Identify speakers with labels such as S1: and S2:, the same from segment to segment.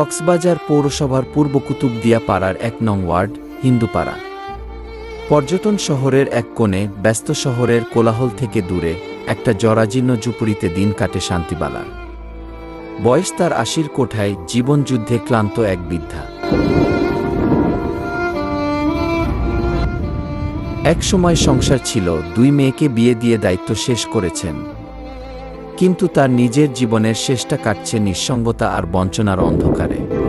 S1: কক্সবাজার পৌরসভার পূর্ব কুতুবদিয়া পাড়ার এক নং ওয়ার্ড, হিন্দুপাড়া। পর্যটন শহরের এক কোণে, ব্যস্ত শহরের কোলাহল থেকে দূরে, একটা জরাজীর্ণ জুপুরিতে দিন কাটে শান্তিবালার বয়স তার আশির কোঠায় জীবনযুদ্ধে ক্লান্ত এক বৃদ্ধা। এক সময় সংসার ছিল, দুই মেয়েকে বিয়ে দিয়ে দায়িত্ব শেষ করেছেন। কিন্তু তার নিজের জীবনের শেষটা কাটছে নিঃসঙ্গতা আর বঞ্চনার অন্ধকারে।
S2: মানে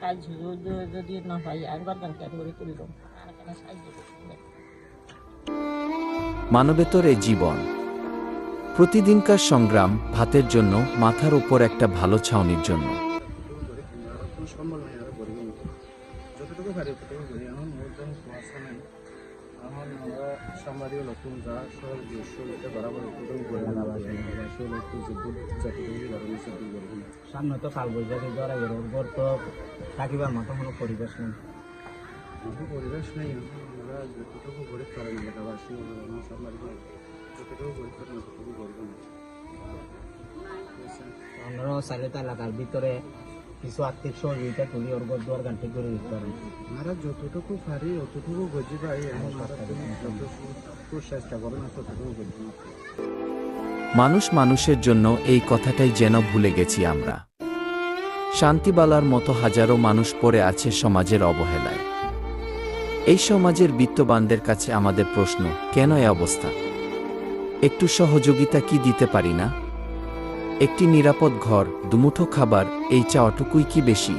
S2: সাহায্য যদি- না হয় একবার করে
S1: মানবেতর এ জীবন প্রতিদিনকার সংগ্রাম ভাতের জন্য মাথার উপর একটা ভালো ছাউনির জন্য।
S3: সামনে তো কাল বৈশাখী জ্বর ওর তো থাকিবার মতো কোনো পরিবেশ নেই।
S4: পরিবেশ নেই। আমরা যতটুকু গরিব করেন এলাকাবাসী আমার
S3: চাইলে এলাকার ভিতরে কিছু আর্থিক সহযোগিতা তুলি ওর গানটি করে দিতে পারি
S4: আমরা যতটুকু পারি অতটুকু গজি পাই এখন যতটুকু চেষ্টা করেন ততটুকু গজি
S1: মানুষ মানুষের জন্য এই কথাটাই যেন ভুলে গেছি আমরা। শান্তিবালার মতো হাজারো মানুষ পড়ে আছে সমাজের অবহেলায়। এই সমাজের বিত্তবানদের কাছে আমাদের প্রশ্ন কেন এ অবস্থা? একটু সহযোগিতা কি দিতে পারি না? একটি নিরাপদ ঘর, দুমুঠো খাবার, এই চাওয়াটুকুই কি বেশি?